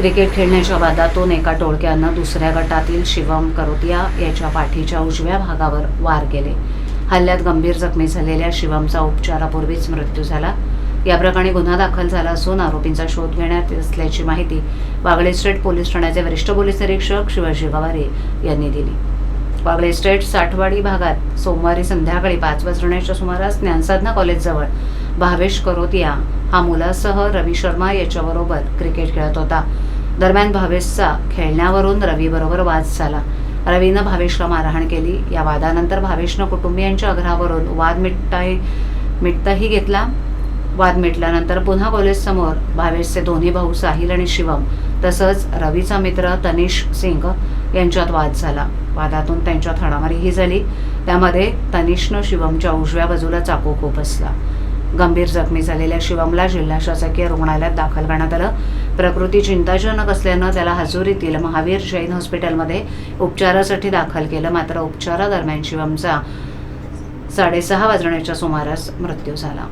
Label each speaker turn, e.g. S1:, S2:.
S1: Cricket खेळण्याच्या वादातून एका टोळक्यानं दुसऱ्या गटातील शिवम करोतिया याच्या पाठीच्या उजव्या भागावर वार केले. हल्ल्यात गंभीर जखमी झालेल्या शिवमचा उपचारापूर्वीच मृत्यू झाला. या प्रकरणी गुन्हा दाखल झाला असून आरोपींचा शोध घेण्यात असल्याची माहिती वागळे स्टेट पोलीस ठाण्याचे वरिष्ठ पोलीस निरीक्षक शिवाजी गवारे यांनी दिली. वागळे स्टेट साठवाडी भागात सोमवारी संध्याकाळी पाच वाजण्याच्या सुमारास ज्ञानसाधना कॉलेजजवळ भावेश करोतिया हा मुलासह रवी शर्मा याच्याबरोबर क्रिकेट खेळत होता. दरम्यान भावेशचा खेळण्यावरून रवीबरोबर वाद झाला. रवीनं भावेशला मारहाण केली. या वादानंतर भावेशनं कुटुंबियांच्या आग्रहावरून वाद मिटताही मिटताही घेतला. वाद मिटल्यानंतर पुन्हा कॉलेजसमोर भावेशचे दोन्ही भाऊ साहिल आणि शिवम तसंच रवीचा मित्र तनिष सिंग यांच्यात वाद झाला. वादातून त्यांच्यात हाणामारीही झाली. त्यामध्ये तनिषनं शिवमच्या उजव्या बाजूला चाकू खूप असला. गंभीर जखमी झालेल्या शिवमला जिल्हा शासकीय रुग्णालयात दाखल करण्यात आलं. प्रकृती चिंताजनक असल्यानं त्याला हजोरीतील महावीर जैन हॉस्पिटलमध्ये उपचारासाठी दाखल केलं. मात्र उपचारादरम्यान शिवमचा साडेसहा वाजण्याच्या सुमारास मृत्यू झाला.